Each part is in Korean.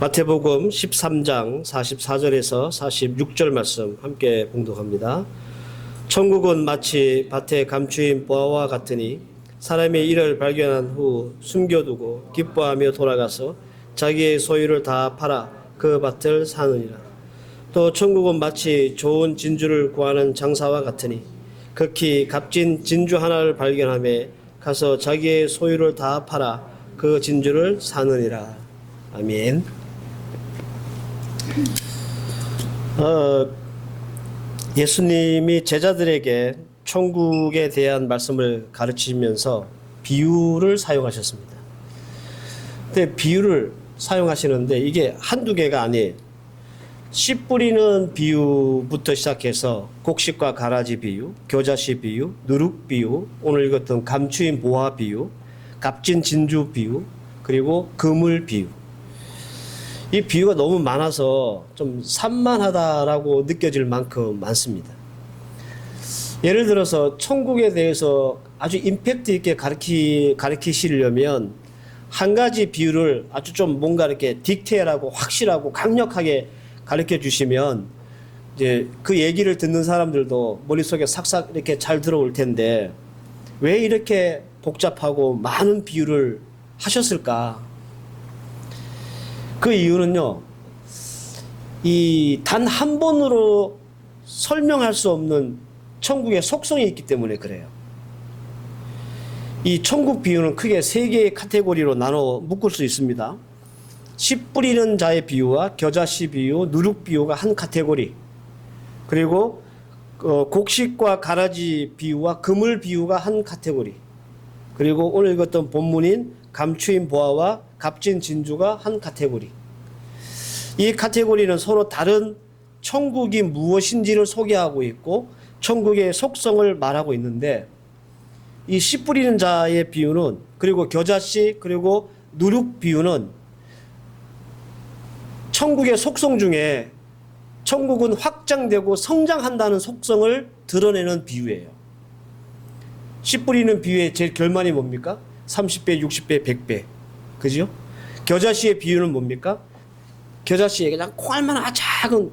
마태복음 13장 44절에서 46절 말씀 함께 봉독합니다. 천국은 마치 밭에 감추인 보아와 같으니 사람이 이를 발견한 후 숨겨두고 기뻐하며 돌아가서 자기의 소유를 다 팔아 그 밭을 사느니라. 또 천국은 마치 좋은 진주를 구하는 장사와 같으니 극히 값진 진주 하나를 발견함에 가서 자기의 소유를 다 팔아 그 진주를 사느니라. 아멘. 어, 예수님이 제자들에게 천국에 대한 말씀을 가르치면서 비유를 사용하셨습니다. 근데 비유를 사용하시는데 이게 한두 개가 아니에요. 씨 뿌리는 비유부터 시작해서 곡식과 가라지 비유, 겨자씨 비유, 누룩 비유, 오늘 읽었던 감추인 보화 비유, 값진 진주 비유, 그리고 그물 비유. 이 비유가 너무 많아서 좀 산만하다라고 느껴질 만큼 많습니다. 예를 들어서 천국에 대해서 아주 임팩트 있게 가르치, 가르치시려면 한 가지 비유를 아주 좀 뭔가 이렇게 디테일하고 확실하고 강력하게 가르쳐 주시면 이제 그 얘기를 듣는 사람들도 머릿속에 삭삭 이렇게 잘 들어올 텐데 왜 이렇게 복잡하고 많은 비유를 하셨을까? 그 이유는요, 이 단 한 번으로 설명할 수 없는 천국의 속성이 있기 때문에 그래요. 이 천국 비유는 크게 세 개의 카테고리로 나눠 묶을 수 있습니다. 씨 뿌리는 자의 비유와 겨자씨 비유, 누룩 비유가 한 카테고리. 그리고 어, 곡식과 가라지 비유와 그물 비유가 한 카테고리. 그리고 오늘 읽었던 본문인 감추인 보아와 값진 진주가 한 카테고리. 이 카테고리는 서로 다른 천국이 무엇인지를 소개하고 있고 천국의 속성을 말하고 있는데 이 씨 뿌리는 자의 비유는 그리고 겨자씨 그리고 누룩 비유는 천국의 속성 중에 천국은 확장되고 성장한다는 속성을 드러내는 비유예요. 씨 뿌리는 비유의 제일 결말이 뭡니까? 30배, 60배, 100배. 그죠? 겨자씨의 비유는 뭡니까? 겨자씨의 그냥 콩알만한 작은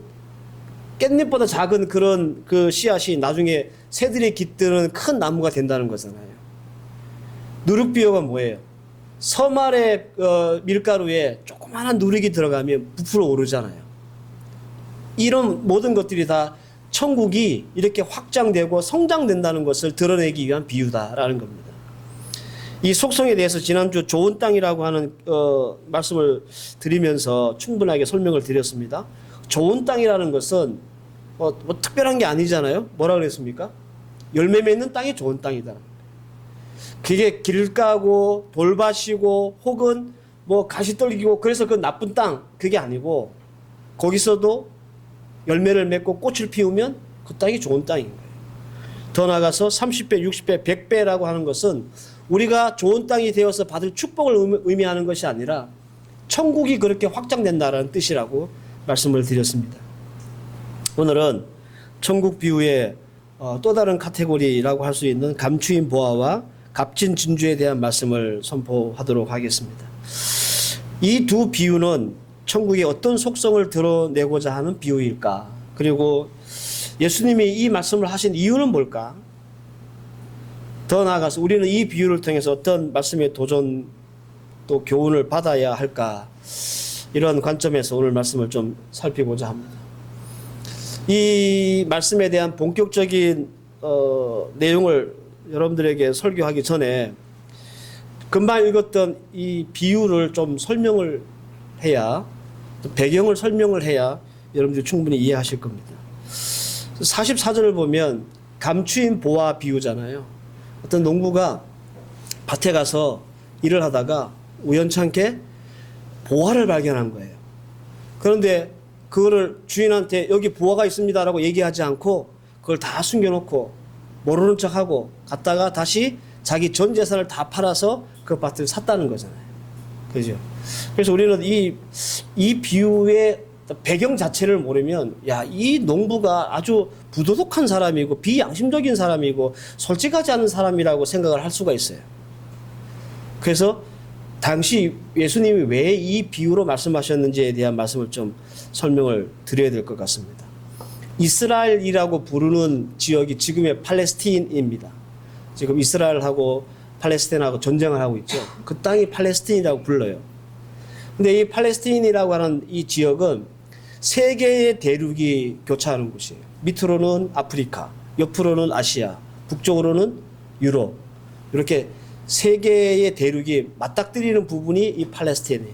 깻잎보다 작은 그런 그 씨앗이 나중에 새들이 깃드는 큰 나무가 된다는 거잖아요. 누룩 비유가 뭐예요? 섬 아래 어, 밀가루에 조그마한 누룩이 들어가면 부풀어 오르잖아요. 이런 모든 것들이 다 천국이 이렇게 확장되고 성장된다는 것을 드러내기 위한 비유다라는 겁니다. 이 속성에 대해서 지난주 좋은 땅이라고 하는 어, 말씀을 드리면서 충분하게 설명을 드렸습니다. 좋은 땅이라는 것은 뭐, 뭐 특별한 게 아니잖아요. 뭐라 그랬습니까? 열매 맺는 땅이 좋은 땅이다. 그게 길가고 돌밭이고 혹은 뭐 가시떨기고 그래서 그 나쁜 땅 그게 아니고 거기서도 열매를 맺고 꽃을 피우면 그 땅이 좋은 땅인 거예요. 더 나아가서 30배, 60배, 100배라고 하는 것은 우리가 좋은 땅이 되어서 받을 축복을 의미하는 것이 아니라 천국이 그렇게 확장된다라는 뜻이라고 말씀을 드렸습니다. 오늘은 천국 비유의 어, 또 다른 카테고리라고 할 수 있는 감추인 보아와 값진 진주에 대한 말씀을 선포하도록 하겠습니다. 이 두 비유는 천국의 어떤 속성을 드러내고자 하는 비유일까? 그리고 예수님이 이 말씀을 하신 이유는 뭘까? 더 나아가서 우리는 이 비유를 통해서 어떤 말씀의 도전 또 교훈을 받아야 할까? 이런 관점에서 오늘 말씀을 좀 살피고자 합니다. 이 말씀에 대한 본격적인 어, 내용을 여러분들에게 설교하기 전에 금방 읽었던 이 비유를 좀 설명을 해야 배경을 설명을 해야 여러분들이 충분히 이해하실 겁니다. 44절을 보면 감추인 보아 비유잖아요. 어떤 농부가 밭에 가서 일을 하다가 우연찮게 보화를 발견한 거예요. 그런데 그거를 주인한테 여기 보화가 있습니다라고 얘기하지 않고 그걸 다 숨겨놓고 모르는 척하고 갔다가 다시 자기 전 재산을 다 팔아서 그 밭을 샀다는 거잖아요. 그죠? 그래서 우리는 이, 이 비유의 배경 자체를 모르면 야, 이 농부가 아주 부도덕한 사람이고 비양심적인 사람이고 솔직하지 않은 사람이라고 생각을 할 수가 있어요. 그래서 당시 예수님이 왜 이 비유로 말씀하셨는지에 대한 말씀을 좀 설명을 드려야 될 것 같습니다. 이스라엘이라고 부르는 지역이 지금의 팔레스틴입니다. 지금 이스라엘하고 팔레스틴하고 전쟁을 하고 있죠. 그 땅이 팔레스틴이라고 불러요. 근데 이 팔레스틴이라고 하는 이 지역은 세 개의 대륙이 교차하는 곳이에요. 밑으로는 아프리카, 옆으로는 아시아, 북쪽으로는 유럽. 이렇게 세 개의 대륙이 맞닥뜨리는 부분이 이 팔레스틴이에요.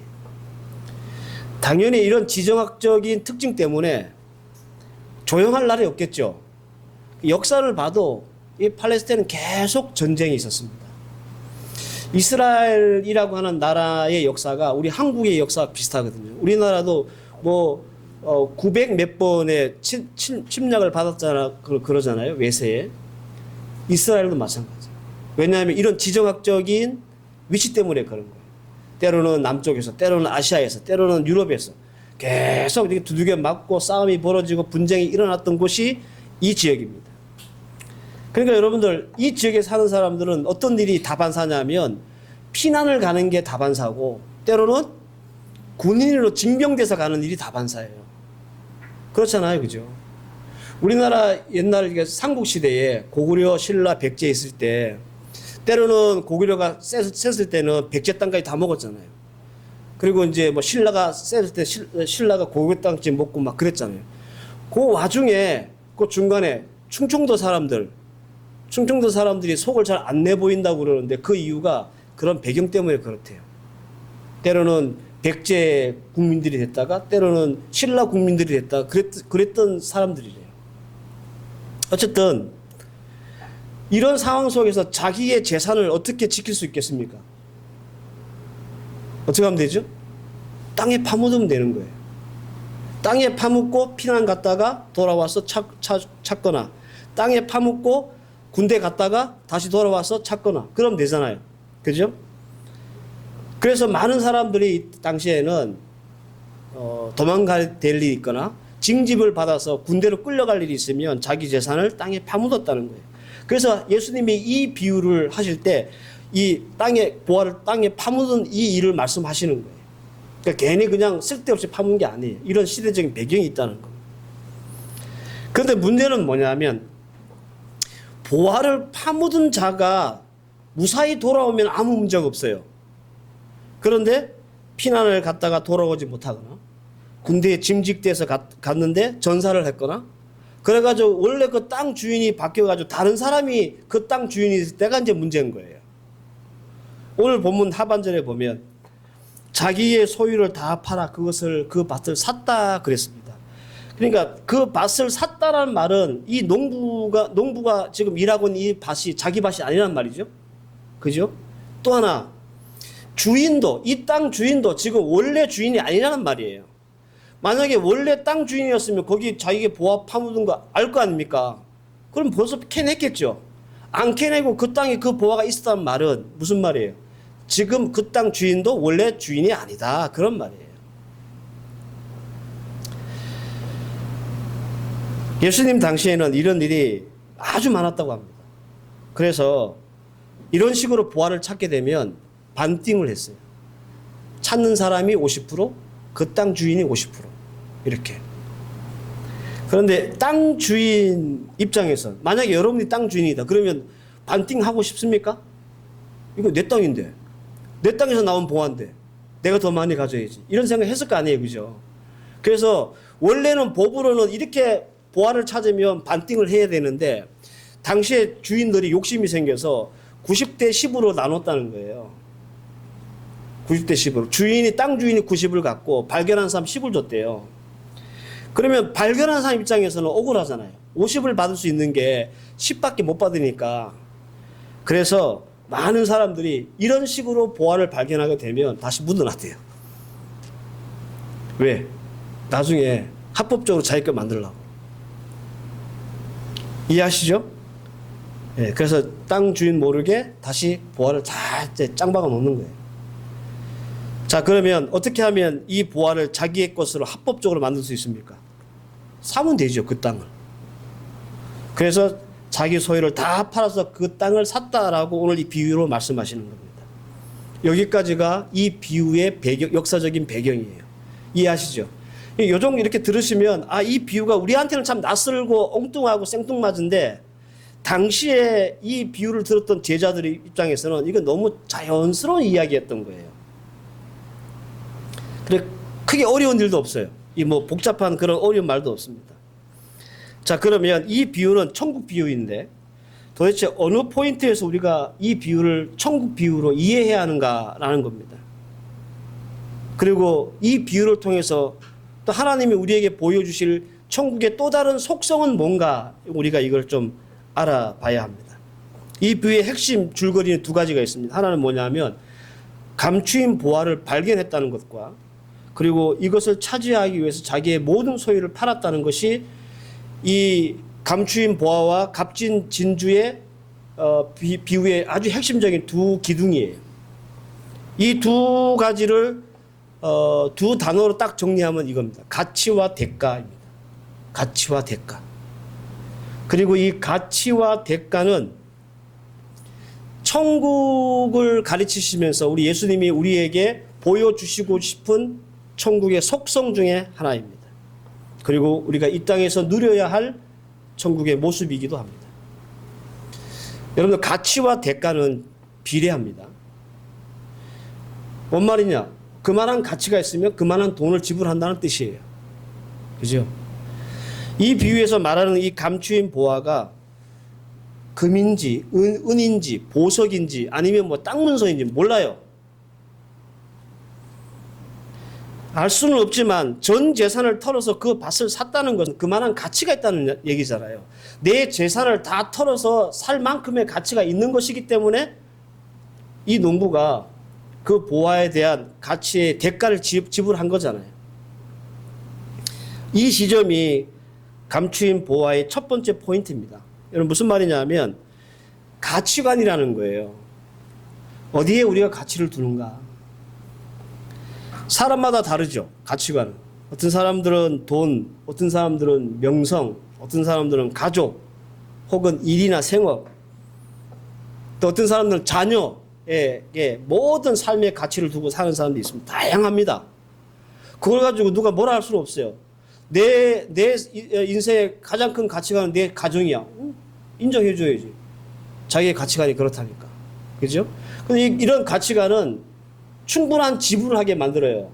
당연히 이런 지정학적인 특징 때문에 조용할 날이 없겠죠. 역사를 봐도 이 팔레스타인은 계속 전쟁이 있었습니다. 이스라엘이라고 하는 나라의 역사가 우리 한국의 역사와 비슷하거든요. 우리나라도 뭐, 어, 900 몇 번의 침, 침, 침략을 받았잖아, 그- 그러 잖아요. 외세에. 이스라엘도 마찬가지예요. 왜냐하면 이런 지정학적인 위치 때문에 그런 거예요. 때로는 남쪽에서, 때로는 아시아에서, 때로는 유럽에서 계속 이렇게 두들겨 맞고 싸움이 벌어지고 분쟁이 일어났던 곳이 이 지역입니다. 그러니까 여러분들 이 지역에 사는 사람들은 어떤 일이 다반사냐면 피난을 가는 게 다반사고 때로는 군인으로 징병돼서 가는 일이 다반사예요. 그렇잖아요, 그죠? 우리나라 옛날 삼국 시대에 고구려, 신라, 백제 있을 때 때로는 고구려가 셌- 셌을 때는 백제 땅까지 다 먹었잖아요. 그리고 이제 뭐 신라가 셌을 때 신- 신라가 고구려 땅집 먹고 막 그랬잖아요. 그 와중에 그 중간에 충청도 사람들 충청도 사람들이 속을 잘 안 내 보인다고 그러는데 그 이유가 그런 배경 때문에 그렇대요. 때로는 백제 국민들이 됐다가 때로는 신라 국민들이 됐다가 그랬, 그랬던 사람들이래요. 어쨌든 이런 상황 속에서 자기의 재산을 어떻게 지킬 수 있겠습니까? 어떻게 하면 되죠? 땅에 파묻으면 되는 거예요. 땅에 파묻고 피난 갔다가 돌아와서 찾, 찾, 찾거나 땅에 파묻고 군대 갔다가 다시 돌아와서 찾거나 그러면 되잖아요. 그죠? 그래서 많은 사람들이 이 당시에는 어, 도망갈 일이 있거나 징집을 받아서 군대로 끌려갈 일이 있으면 자기 재산을 땅에 파묻었다는 거예요. 그래서 예수님이 이 비유를 하실 때 이 땅에 보화를 땅에 파묻은 이 일을 말씀하시는 거예요. 그러니까 괜히 그냥 쓸데없이 파묻은 게 아니에요. 이런 시대적인 배경이 있다는 겁니다. 그런데 문제는 뭐냐면 보화를 파묻은 자가 무사히 돌아오면 아무 문제가 없어요. 그런데 피난을 갔다가 돌아오지 못하거나 군대에 짐직돼서 갔, 갔는데 전사를 했거나 그래가지고 원래 그 땅 주인이 바뀌어가지고 다른 사람이 그 땅 주인이 있을 때가 이제 문제인 거예요. 오늘 본문 하반절에 보면 자기의 소유를 다 팔아 그것을 그 밭을 샀다 그랬습니다. 그러니까 그 밭을 샀다라는 말은 이 농부가 농부가 지금 일하고 있는 이 밭이 자기 밭이 아니란 말이죠. 그죠? 또 하나 주인도 이 땅 주인도 지금 원래 주인이 아니라는 말이에요. 만약에 원래 땅 주인이었으면 거기 자기가 보아 파묻은 거 알 거 아닙니까? 그럼 벌써 캐냈겠죠. 안 캐내고 그 땅에 그 보아가 있었다는 말은 무슨 말이에요? 지금 그 땅 주인도 원래 주인이 아니다. 그런 말이에요. 예수님 당시에는 이런 일이 아주 많았다고 합니다. 그래서 이런 식으로 보화를 찾게 되면 반띵을 했어요. 찾는 사람이 50%, 그 땅 주인이 50%. 이렇게. 그런데 땅 주인 입장에서 만약에 여러분이 땅 주인이다. 그러면 반띵 하고 싶습니까? 이거 내 땅인데. 내 땅에서 나온 보화인데. 내가 더 많이 가져야지. 이런 생각 했을 거 아니에요. 그죠? 그래서 원래는 법으로는 이렇게 보화를 찾으면 반띵을 해야 되는데 당시에 주인들이 욕심이 생겨서 90대 10으로 나눴다는 거예요. 90대 10으로. 주인이, 땅 주인이 90을 갖고 발견한 사람 10을 줬대요. 그러면 발견한 사람 입장에서는 억울하잖아요. 50을 받을 수 있는 게 10밖에 못 받으니까. 그래서 많은 사람들이 이런 식으로 보화를 발견하게 되면 다시 묻어놨대요. 왜? 나중에 합법적으로 자기 걸 만들려고. 이해하시죠? 예, 그래서 땅 주인 모르게 다시 다 이제 짱박아 놓는 거예요. 자, 그러면 어떻게 하면 이 보화를 자기의 것으로 합법적으로 만들 수 있습니까? 사면 되죠, 그 땅을. 그래서 자기 소유를 다 팔아서 그 땅을 샀다라고 오늘 이 비유로 말씀하시는 겁니다. 여기까지가 이 비유의 배경, 역사적인 배경이에요. 이해하시죠? 이 요정 이렇게 들으시면 아, 이 비유가 우리한테는 참 낯설고 엉뚱하고 생뚱맞은데 당시에 이 비유를 들었던 제자들의 입장에서는 이건 너무 자연스러운 이야기였던 거예요. 그래 크게 어려운 일도 없어요. 이 뭐 복잡한 그런 어려운 말도 없습니다. 자, 그러면 이 비유는 천국 비유인데 도대체 어느 포인트에서 우리가 이 비유를 천국 비유로 이해해야 하는가라는 겁니다. 그리고 이 비유를 통해서 또 하나님이 우리에게 보여주실 천국의 또 다른 속성은 뭔가 우리가 이걸 좀 알아봐야 합니다. 이 비유의 핵심 줄거리는 두 가지가 있습니다. 하나는 뭐냐면 감추인 보화를 발견했다는 것과 그리고 이것을 차지하기 위해서 자기의 모든 소유를 팔았다는 것이 이 감추인 보화와 값진 진주의 어, 비, 비유의 아주 핵심적인 두 기둥이에요. 이 두 가지를 어, 두 단어로 딱 정리하면 이겁니다. 가치와 대가입니다. 가치와 대가. 그리고 이 가치와 대가는 천국을 가르치시면서 우리 예수님이 우리에게 보여주시고 싶은 천국의 속성 중에 하나입니다. 그리고 우리가 이 땅에서 누려야 할 천국의 모습이기도 합니다. 여러분들 가치와 대가는 비례합니다. 뭔 말이냐? 그만한 가치가 있으면 그만한 돈을 지불한다는 뜻이에요. 그죠? 이 비유에서 말하는 이 감추인 보화가 금인지 은, 은인지 보석인지 아니면 뭐 땅 문서인지 몰라요. 알 수는 없지만 전 재산을 털어서 그 밭을 샀다는 것은 그만한 가치가 있다는 얘기잖아요. 내 재산을 다 털어서 살 만큼의 가치가 있는 것이기 때문에 이 농부가 그 보화에 대한 가치의 대가를 지- 지불한 거잖아요. 이 지점이 감추인 보화의 첫 번째 포인트입니다. 여러분 무슨 말이냐면 가치관이라는 거예요. 어디에 우리가 가치를 두는가? 사람마다 다르죠. 가치관은. 어떤 사람들은 돈, 어떤 사람들은 명성, 어떤 사람들은 가족, 혹은 일이나 생업, 또 어떤 사람들은 자녀에게 모든 삶의 가치를 두고 사는 사람도 있습니다. 다양합니다. 그걸 가지고 누가 뭐라 할 수는 없어요. 내, 내 인생의 가장 큰 가치관은 내 가정이야. 응? 인정해줘야지. 자기의 가치관이 그렇다니까. 그죠? 근데 이- 이런 가치관은 충분한 지불을 하게 만들어요.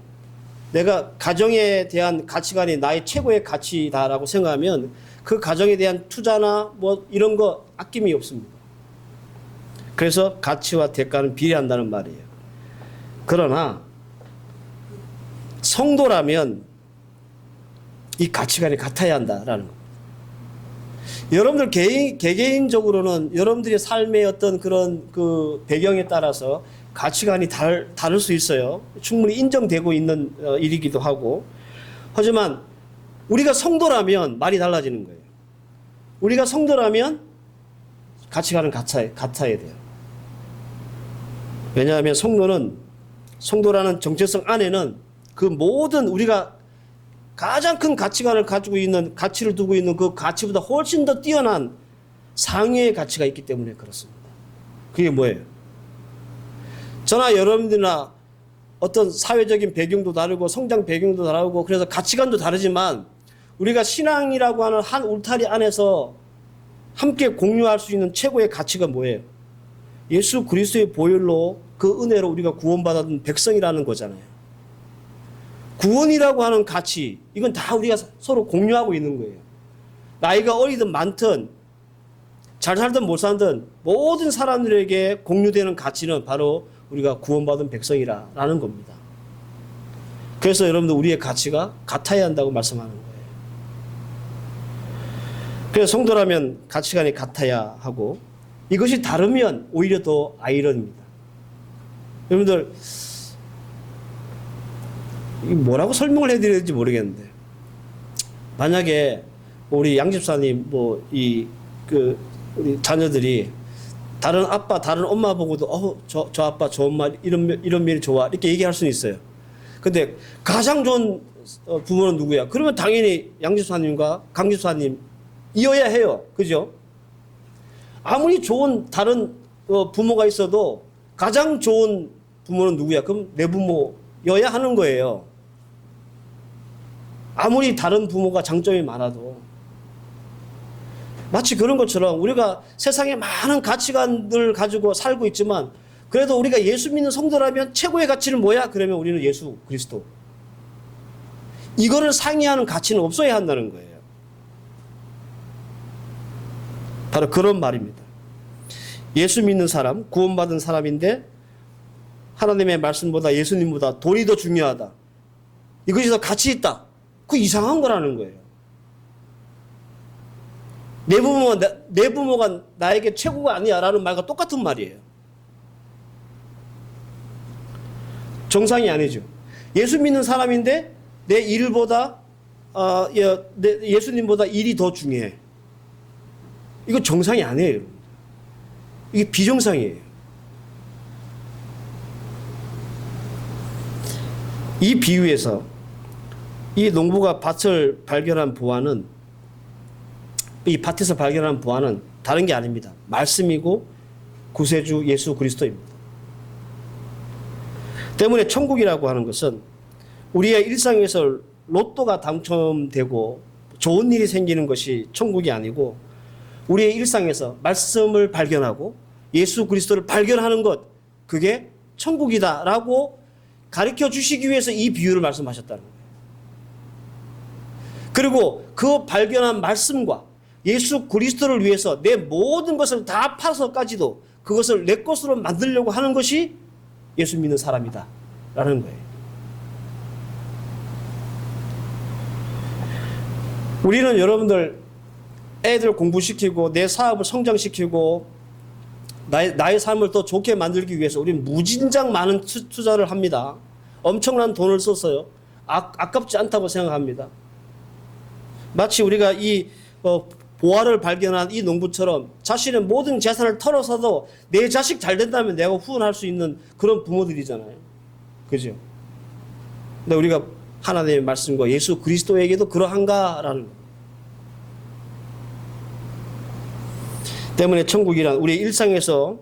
내가 가정에 대한 가치관이 나의 최고의 가치다라고 생각하면 그 가정에 대한 투자나 뭐 이런 거 아낌이 없습니다. 그래서 가치와 대가는 비례한다는 말이에요. 그러나 성도라면 이 가치관이 같아야 한다라는 거. 여러분들 개인 개개인적으로는 여러분들의 삶의 어떤 그런 그 배경에 따라서 가치관이 다를, 다를 수 있어요. 충분히 인정되고 있는 어, 일이기도 하고. 하지만 우리가 성도라면 말이 달라지는 거예요. 우리가 성도라면 가치관은 같아야, 같아야 돼요. 왜냐하면 성도는 성도라는 정체성 안에는 그 모든 우리가 가장 큰 가치관을 가지고 있는 가치를 두고 있는 그 가치보다 훨씬 더 뛰어난 상위의 가치가 있기 때문에 그렇습니다. 그게 뭐예요? 저나 여러분들이나 어떤 사회적인 배경도 다르고 성장 배경도 다르고 그래서 가치관도 다르지만 우리가 신앙이라고 하는 한 울타리 안에서 함께 공유할 수 있는 최고의 가치가 뭐예요? 예수 그리스도의 보혈로 그 은혜로 우리가 구원받은 백성이라는 거잖아요. 구원이라고 하는 가치, 이건 다 우리가 서로 공유하고 있는 거예요. 나이가 어리든 많든, 잘 살든 못 살든, 모든 사람들에게 공유되는 가치는 바로 우리가 구원받은 백성이라는 겁니다. 그래서 여러분들 우리의 가치가 같아야 한다고 말씀하는 거예요. 그래서 성도라면 가치관이 같아야 하고, 이것이 다르면 오히려 더 아이러니입니다. 여러분들, 이 뭐라고 설명을 해드려야 될지 모르겠는데 만약에 우리 양 집사님 뭐 이 그 우리 자녀들이 다른 아빠 다른 엄마 보고도 어 저 저 아빠 좋은 말 이런 면- 이런 면이 좋아 이렇게 얘기할 수는 있어요. 근데 가장 좋은 어, 부모는 누구야? 그러면 당연히 양 집사님과 강 집사님 이어야 해요. 그죠? 아무리 좋은 다른 어, 부모가 있어도 가장 좋은 부모는 누구야? 그럼 내 부모여야 하는 거예요. 아무리 다른 부모가 장점이 많아도 마치 그런 것처럼 우리가 세상에 많은 가치관들 가지고 살고 있지만 그래도 우리가 예수 믿는 성도라면 최고의 가치는 뭐야? 그러면 우리는 예수 그리스도. 이거를 상의하는 가치는 없어야 한다는 거예요. 바로 그런 말입니다. 예수 믿는 사람, 구원받은 사람인데 하나님의 말씀보다 예수님보다 돈이 더 중요하다. 이것이 더 가치 있다. 그 이상한 거라는 거예요. 내 부모가, 나- 내 부모가 나에게 최고가 아니야 라는 말과 똑같은 말이에요. 정상이 아니죠. 예수 믿는 사람인데 내 일보다, 어, 예, 내- 예수님보다 일이 더 중요해. 이거 정상이 아니에요. 여러분. 이게 비정상이에요. 이 비유에서 이 농부가 밭을 발견한 부하는 이 밭에서 발견한 부하는 다른 게 아닙니다. 말씀이고 구세주 예수 그리스도입니다. 때문에 천국이라고 하는 것은 우리의 일상에서 로또가 당첨되고 좋은 일이 생기는 것이 천국이 아니고 우리의 일상에서 말씀을 발견하고 예수 그리스도를 발견하는 것 그게 천국이다라고 가르쳐 주시기 위해서 이 비유를 말씀하셨다는 거예요. 그리고 그 발견한 말씀과 예수 그리스도를 위해서 내 모든 것을 다 팔아서까지도 그것을 내 것으로 만들려고 하는 것이 예수 믿는 사람이다. 라는 거예요. 우리는 여러분들 애들 공부시키고 내 사업을 성장시키고 나의, 나의 삶을 더 좋게 만들기 위해서 우리는 무진장 많은 투, 투자를 합니다. 엄청난 돈을 썼어요. 아, 아깝지 않다고 생각합니다. 마치 우리가 이 어, 보화를 발견한 이 농부처럼 자신의 모든 재산을 털어서도 내 자식 잘 된다면 내가 후원할 수 있는 그런 부모들이잖아요. 그죠? 근데 우리가 하나님의 말씀과 예수 그리스도에게도 그러한가라는 거. 때문에 천국이란 우리 일상에서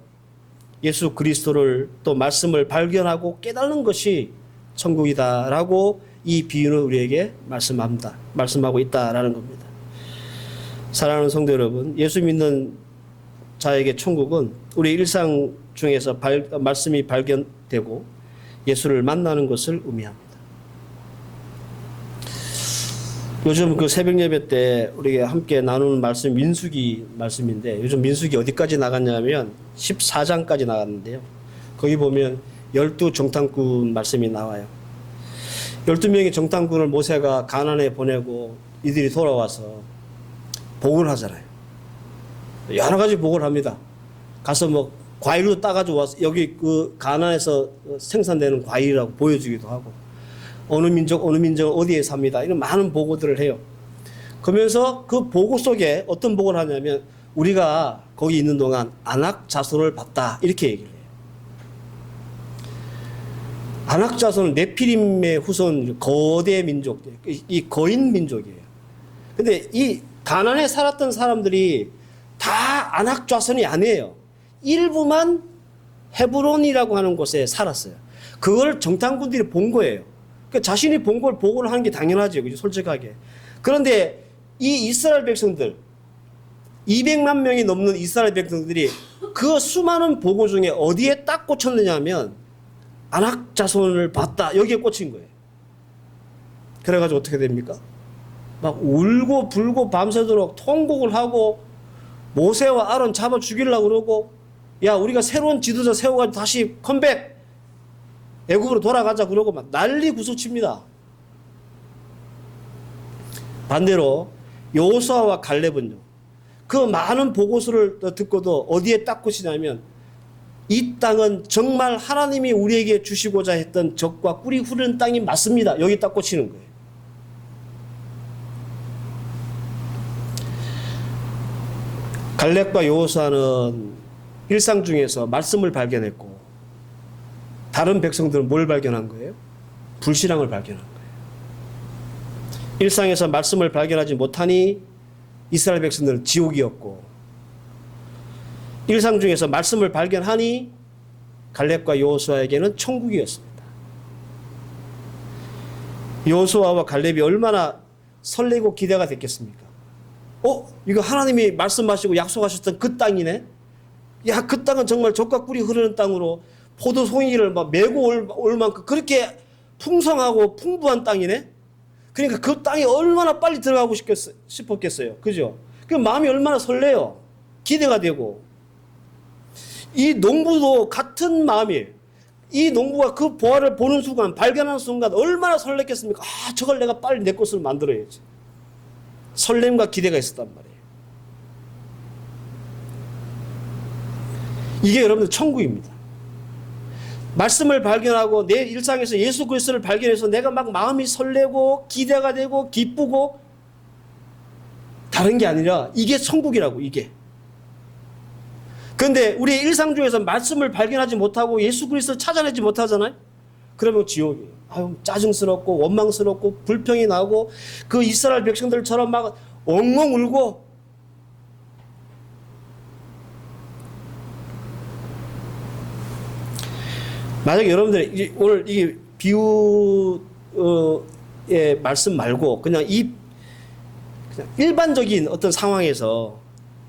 예수 그리스도를 또 말씀을 발견하고 깨달는 것이 천국이다라고 이 비유는 우리에게 말씀합니다. 말씀하고 있다라는 겁니다. 사랑하는 성도 여러분, 예수 믿는 자에게 천국은 우리 일상 중에서 발, 말씀이 발견되고 예수를 만나는 것을 의미합니다. 요즘 그 새벽 예배 때 우리가 함께 나누는 말씀 민수기 말씀인데 요즘 민수기 어디까지 나갔냐면 14장까지 나갔는데요. 거기 보면 12 정탐꾼 말씀이 나와요. 12명의 정탐꾼을 모세가 가난에 보내고 이들이 돌아와서 복을 하잖아요. 여러 가지 복을 합니다. 가서 뭐 과일도 따가지고 와서 여기 그 가나에서 생산되는 과일이라고 보여주기도 하고 어느 민족 어느 민족 어디에 삽니다. 이런 많은 보고들을 해요. 그러면서 그 보고 속에 어떤 보고를 하냐면 우리가 거기 있는 동안 안악 자손을 봤다 이렇게 얘기를 해요. 안악 자손은 네피림의 후손 거대 민족, 이 거인 민족이에요. 근데 이 가난에 살았던 사람들이 다 안악 자손이 아니에요. 일부만 헤브론이라고 하는 곳에 살았어요. 그걸 정탐꾼들이 본 거예요. 그 자신이 본 걸 보고를 하는 게 당연하죠. 그죠? 솔직하게. 그런데 이 이스라엘 백성들, 200만 명이 넘는 이스라엘 백성들이 그 수많은 보고 중에 어디에 딱 꽂혔느냐 하면 안악 자손을 봤다. 여기에 꽂힌 거예요. 그래가지고 어떻게 됩니까? 막 울고 불고 밤새도록 통곡을 하고 모세와 아론 잡아 죽이려고 그러고 야 우리가 새로운 지도자 세워가지고 다시 컴백 애국으로 돌아가자 그러고 막 난리 구소칩니다. 반대로 여호수아와 갈렙은요. 그 많은 보고서를 듣고도 어디에 딱 꽂히냐면 이 땅은 정말 하나님이 우리에게 주시고자 했던 적과 꿀이 흐르는 땅이 맞습니다. 여기 딱 꽂히는 거예요. 갈렙과 여호수아는 일상 중에서 말씀을 발견했고 다른 백성들은 뭘 발견한 거예요? 불신앙을 발견한 거예요. 일상에서 말씀을 발견하지 못하니 이스라엘 백성들은 지옥이었고 일상 중에서 말씀을 발견하니 갈렙과 여호수아에게는 천국이었습니다. 여호수아와 갈렙이 얼마나 설레고 기대가 됐겠습니까? 어, 이거 하나님이 말씀하시고 약속하셨던 그 땅이네. 야, 그 땅은 정말 젖과 꿀이 흐르는 땅으로 포도 송이를 막 메고 올, 올 만큼 그렇게 풍성하고 풍부한 땅이네. 그러니까 그 땅에 얼마나 빨리 들어가고 싶겠, 싶었겠어요. 그죠? 그 마음이 얼마나 설레요. 기대가 되고. 이 농부도 같은 마음이에요. 이 농부가 그 보화를 보는 순간, 발견하는 순간 얼마나 설렜겠습니까? 아, 저걸 내가 빨리 내 것으로 만들어야지. 설렘과 기대가 있었단 말이에요. 이게 여러분들 천국입니다. 말씀을 발견하고 내 일상에서 예수 그리스도를 발견해서 내가 막 마음이 설레고 기대가 되고 기쁘고 다른 게 아니라 이게 천국이라고 이게. 그런데 우리 일상 중에서 말씀을 발견하지 못하고 예수 그리스도를 찾아내지 못하잖아요. 그러면 지옥이에요. 아유 짜증스럽고 원망스럽고 불평이 나고 그 이스라엘 백성들처럼 막 엉엉 울고 만약 여러분들 오늘 이 비유의 말씀 말고 그냥 이 그냥 일반적인 어떤 상황에서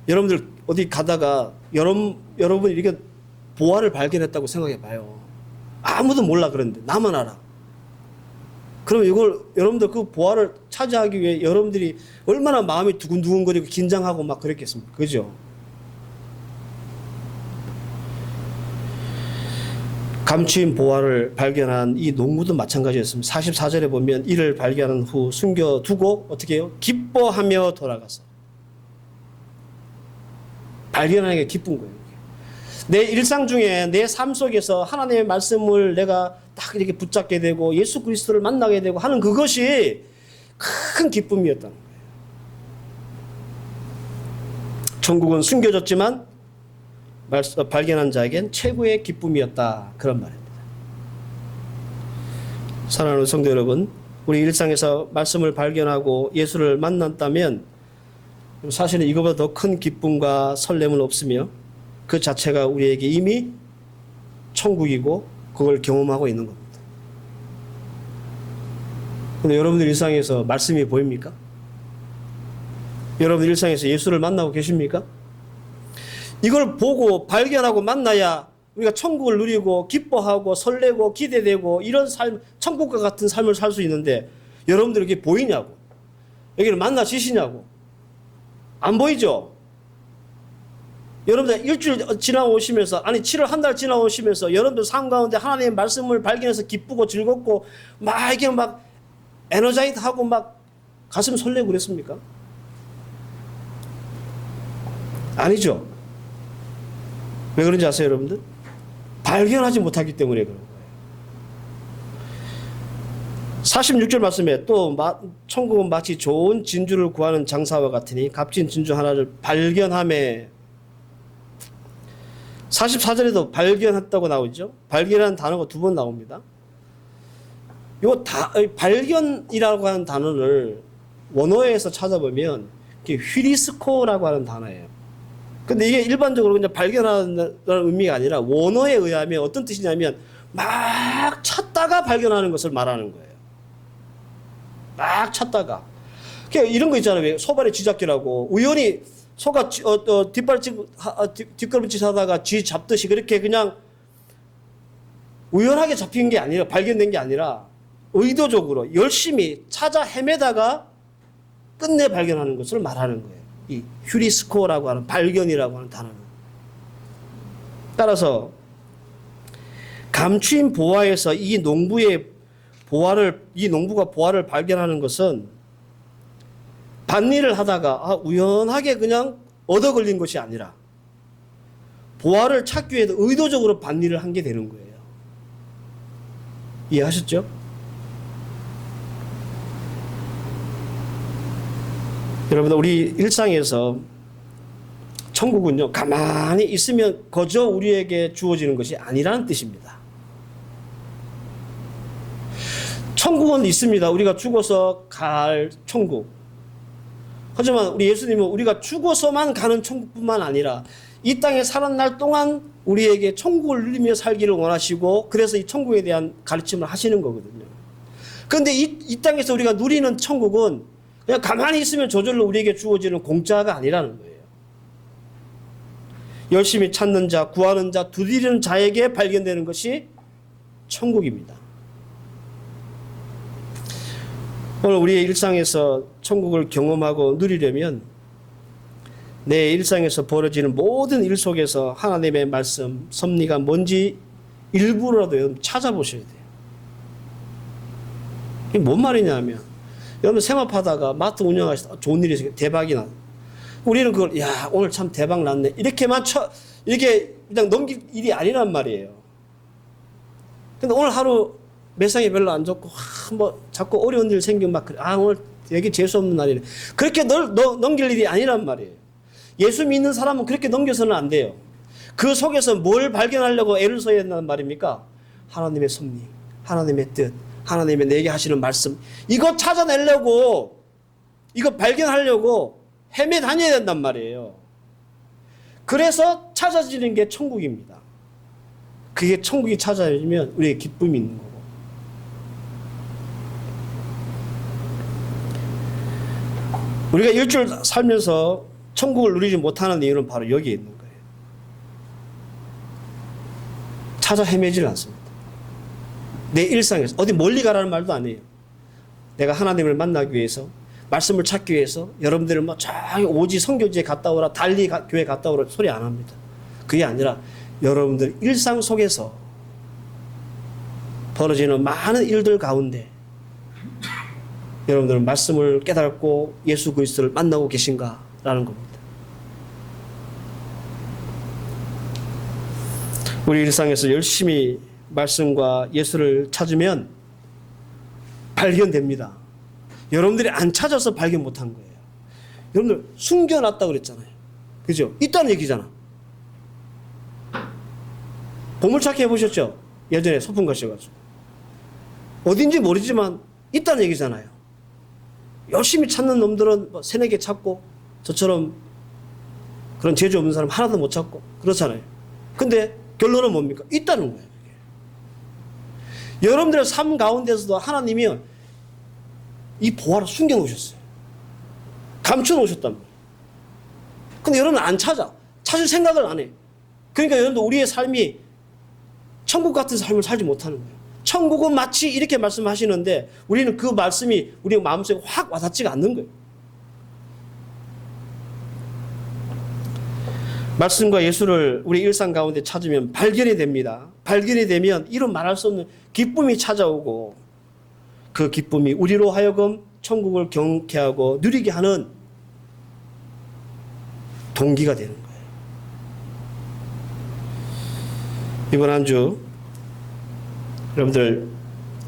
여러분들 어디 가다가 여러분 여러분 이렇게 보화를 발견했다고 생각해 봐요. 아무도 몰라 그런데 나만 알아. 그럼 이걸 여러분들 그 보화를 차지하기 위해 여러분들이 얼마나 마음이 두근두근거리고 긴장하고 막 그랬겠습니까? 그죠? 감추인 보화를 발견한 이 농부도 마찬가지였습니다. 44절에 보면 이를 발견한 후 숨겨두고 어떻게 해요? 기뻐하며 돌아가서. 발견하는 게 기쁜 거예요. 내 일상 중에 내 삶 속에서 하나님의 말씀을 내가 딱 이렇게 붙잡게 되고 예수 그리스도를 만나게 되고 하는 그것이 큰 기쁨이었다는 거예요. 천국은 숨겨졌지만 발견한 자에겐 최고의 기쁨이었다. 그런 말입니다. 사랑하는 성도 여러분, 우리 일상에서 말씀을 발견하고 예수를 만났다면 사실은 이거보다 더 큰 기쁨과 설렘은 없으며 그 자체가 우리에게 이미 천국이고 그걸 경험하고 있는 겁니다. 근데 여러분들 일상에서 말씀이 보입니까? 여러분 일상에서 예수를 만나고 계십니까? 이걸 보고 발견하고 만나야 우리가 천국을 누리고 기뻐하고 설레고 기대되고 이런 삶, 천국과 같은 삶을 살 수 있는데 여러분들 이게 보이냐고. 여기를 만나지시냐고. 안 보이죠? 여러분들 일주일 지나오시면서 아니 7월 한 달 지나오시면서 여러분들 삶 가운데 하나님의 말씀을 발견해서 기쁘고 즐겁고 막 이게 막 에너자이트 하고 막 가슴 설레고 그랬습니까? 아니죠. 왜 그런지 아세요, 여러분들? 발견하지 못하기 때문에 그런 거예요. 46절 말씀에 또 천국은 마치 좋은 진주를 구하는 장사와 같으니 값진 진주 하나를 발견함에 44절에도 발견했다고 나오죠. 발견한 단어가 두 번 나옵니다. 요 다, 발견이라고 하는 단어를 원어에서 찾아보면 휘리스코라고 하는 단어예요. 근데 이게 일반적으로 그냥 발견하는 의미가 아니라 원어에 의하면 어떤 뜻이냐면 막 찾다가 발견하는 것을 말하는 거예요. 막 찾다가. 그러니까 이런 거 있잖아요. 소발의 쥐잡기라고. 우연히 소가 쥐, 어, 어, 뒷발집, 어, 뒷걸음질 하다가 쥐 잡듯이 그렇게 그냥 우연하게 잡힌 게 아니라, 발견된 게 아니라 의도적으로 열심히 찾아 헤매다가 끝내 발견하는 것을 말하는 거예요. 이 휴리스코라고 하는 발견이라고 하는 단어는. 따라서 감추인 보화에서 이 농부의 보화를 이 농부가 보화를 발견하는 것은 밭일을 하다가 아, 우연하게 그냥 얻어 걸린 것이 아니라 보화를 찾기 위해서 의도적으로 밭일을 한 게 되는 거예요. 이해하셨죠? 여러분 우리 일상에서 천국은요 가만히 있으면 거저 우리에게 주어지는 것이 아니라는 뜻입니다. 천국은 있습니다. 우리가 죽어서 갈 천국. 하지만 우리 예수님은 우리가 죽어서만 가는 천국뿐만 아니라 이 땅에 살은 날 동안 우리에게 천국을 누리며 살기를 원하시고 그래서 이 천국에 대한 가르침을 하시는 거거든요. 그런데 이, 이 땅에서 우리가 누리는 천국은 그냥 가만히 있으면 저절로 우리에게 주어지는 공짜가 아니라는 거예요. 열심히 찾는 자, 구하는 자, 두드리는 자에게 발견되는 것이 천국입니다. 오늘 우리의 일상에서 천국을 경험하고 누리려면 내 일상에서 벌어지는 모든 일 속에서 하나님의 말씀, 섭리가 뭔지 일부라도 찾아보셔야 돼요. 이게 뭔 말이냐면 여러분 생업하다가 마트 운영하시다 좋은 일이 있어요. 대박이 나. 우리는 그걸 야 오늘 참 대박 났네 이렇게만 쳐 이렇게 그냥 넘길 일이 아니란 말이에요. 근데 오늘 하루 매상이 별로 안 좋고 하, 뭐 자꾸 어려운 일 생기면 막 그래. 아 오늘 여기 재수 없는 날이네. 그렇게 널, 너, 넘길 일이 아니란 말이에요. 예수 믿는 사람은 그렇게 넘겨서는 안 돼요. 그 속에서 뭘 발견하려고 애를 써야 된다는 말입니까? 하나님의 섭리, 하나님의 뜻, 하나님의 내게 하시는 말씀. 이거 찾아내려고, 이거 발견하려고 헤매 다녀야 된단 말이에요. 그래서 찾아지는 게 천국입니다. 그게 천국이 찾아지면 우리의 기쁨이 있는 거고. 우리가 일주일 살면서 천국을 누리지 못하는 이유는 바로 여기에 있는 거예요. 찾아 헤매질 않습니다. 내 일상에서 어디 멀리 가라는 말도 아니에요. 내가 하나님을 만나기 위해서 말씀을 찾기 위해서 여러분들은 뭐 저기 오지 성교지에 갔다 오라 달리 가- 교회 갔다 오라 소리 안 합니다. 그게 아니라 여러분들 일상 속에서 벌어지는 많은 일들 가운데 여러분들은 말씀을 깨닫고 예수 그리스도를 만나고 계신가라는 겁니다. 우리 일상에서 열심히 말씀과 예수를 찾으면 발견됩니다. 여러분들이 안 찾아서 발견 못한 거예요. 여러분들 숨겨놨다고 그랬잖아요. 그죠? 있다는 얘기잖아. 보물찾기 해보셨죠? 예전에 소풍 가셔가지고. 어딘지 모르지만 있다는 얘기잖아요. 열심히 찾는 놈들은 뭐 세네 개 찾고 저처럼 그런 재주 없는 사람 하나도 못 찾고 그렇잖아요. 근데 결론은 뭡니까? 있다는 거예요. 여러분들의 삶 가운데서도 하나님이 이 보화를 숨겨놓으셨어요. 감춰놓으셨단 말이에요. 근데 여러분은 안 찾아. 찾을 생각을 안 해. 그러니까 여러분도 우리의 삶이 천국 같은 삶을 살지 못하는 거예요. 천국은 마치 이렇게 말씀하시는데 우리는 그 말씀이 우리 마음속에 확 와닿지가 않는 거예요. 말씀과 예수를 우리 일상 가운데 찾으면 발견이 됩니다. 발견이 되면 이런 말할 수 없는 기쁨이 찾아오고 그 기쁨이 우리로 하여금 천국을 경쾌 하고 누리게 하는 동기가 되는 거예요. 이번 한 주 여러분들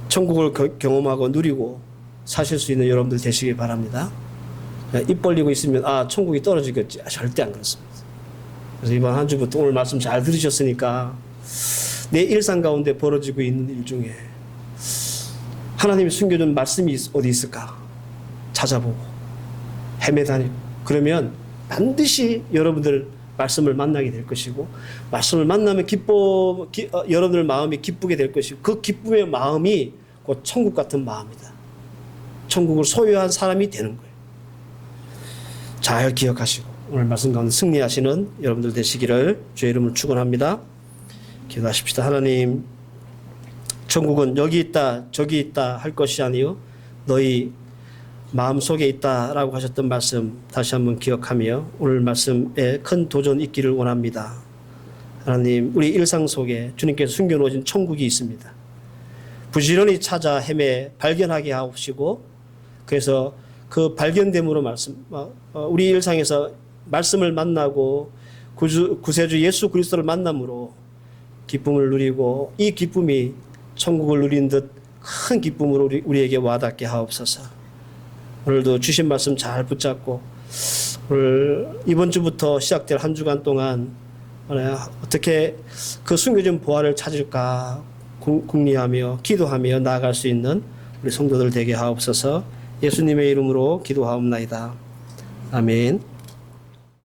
천국을 겨- 경험하고 누리고 사실 수 있는 여러분들 되시길 바랍니다. 입 벌리고 있으면 아 천국이 떨어지겠지. 아, 절대 안 그렇습니다. 그래서 이번 한 주부터 오늘 말씀 잘 들으셨으니까 내 일상 가운데 벌어지고 있는 일 중에 하나님이 숨겨둔 말씀이 있- 어디 있을까 찾아보고 헤매다니고 그러면 반드시 여러분들 말씀을 만나게 될 것이고 말씀을 만나면 기뻐 기, 어, 여러분들 마음이 기쁘게 될 것이고 그 기쁨의 마음이 곧 천국 같은 마음이다. 천국을 소유한 사람이 되는 거예요. 잘 기억하시고 오늘 말씀 가운데 승리하시는 여러분들 되시기를 주의 이름으로 축원합니다. 기도하십시다. 하나님 천국은 여기 있다 저기 있다 할 것이 아니요 너희 마음 속에 있다라고 하셨던 말씀 다시 한번 기억하며 오늘 말씀에 큰 도전 있기를 원합니다. 하나님 우리 일상 속에 주님께서 숨겨놓으신 천국이 있습니다. 부지런히 찾아 헤매 발견하게 하시고 그래서 그 발견됨으로 말씀 어, 어, 우리 일상에서 말씀을 만나고 구주, 구세주 예수 그리스도를 만남으로 기쁨을 누리고 이 기쁨이 천국을 누린 듯 큰 기쁨으로 우리, 우리에게 와닿게 하옵소서. 오늘도 주신 말씀 잘 붙잡고 오늘 이번 주부터 시작될 한 주간 동안 어떻게 그 숨겨진 보화를 찾을까 궁- 궁리하며 기도하며 나아갈 수 있는 우리 성도들 되게 하옵소서 예수님의 이름으로 기도하옵나이다. 아멘.